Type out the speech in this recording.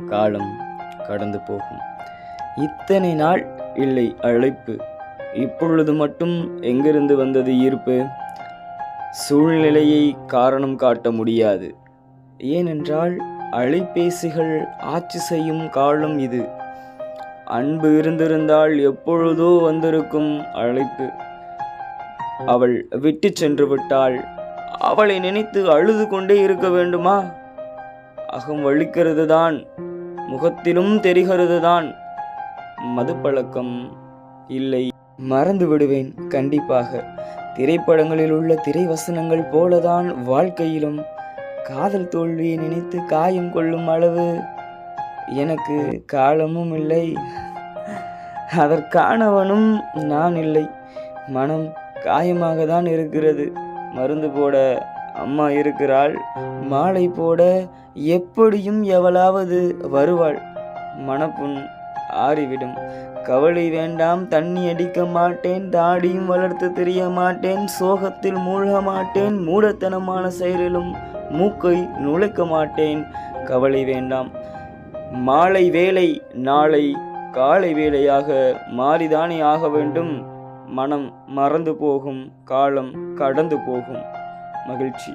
காலம் கடந்து போகும். இத்தனை நாள் இல்லை அழைப்பு. இப்பொழுது மட்டும் எங்கிருந்து வந்தது ஈர்ப்பு? சூழ்நிலையை காரணம் காட்ட முடியாது. ஏனென்றால் அலைபேசிகள் ஆட்சி செய்யும் காலம் இது. அன்பு இருந்திருந்தால் எப்பொழுதோ வந்திருக்கும் அழைப்பு. அவள் விட்டு சென்று விட்டால் அவளை நினைத்து அழுது கொண்டே இருக்க வேண்டுமா? அகம் வலிக்கிறது தான் முகத்திலும் தெரிகிறதுதான். மதுப்பழக்கம் இல்லை. மறந்து விடுவேன். கண்டிப்பாக. திரைப்படங்களில் உள்ள திரை வசனங்கள் போலதான் வாழ்க்கையிலும் காதல் தோல்வியை நினைத்து காயம் கொள்ளும் அளவு எனக்கு காலமும் இல்லை. அதற்கானவனும் நான் இல்லை. மனம் காயமாக தான் இருக்கிறது. மருந்து போட அம்மா இருக்கிறாள். மாலை போட எப்படியும் எவளாவது வருவாள். மனப்புண் ஆறிவிடும். கவலை வேண்டாம் தண்ணி அடிக்க மாட்டேன் தாடியும் வளர்த்து தெரிய மாட்டேன் சோகத்தில் மூழ்க மாட்டேன் மூடத்தனமான செயலிலும் மூக்கை நுழைக்க மாட்டேன். கவலை வேண்டாம். மாலை வேலை நாளை காலை வேலையாக மாறிதானே ஆக வேண்டும். மனம் மறந்து போகும் காலம் கடந்து போகும். மகிழ்ச்சி.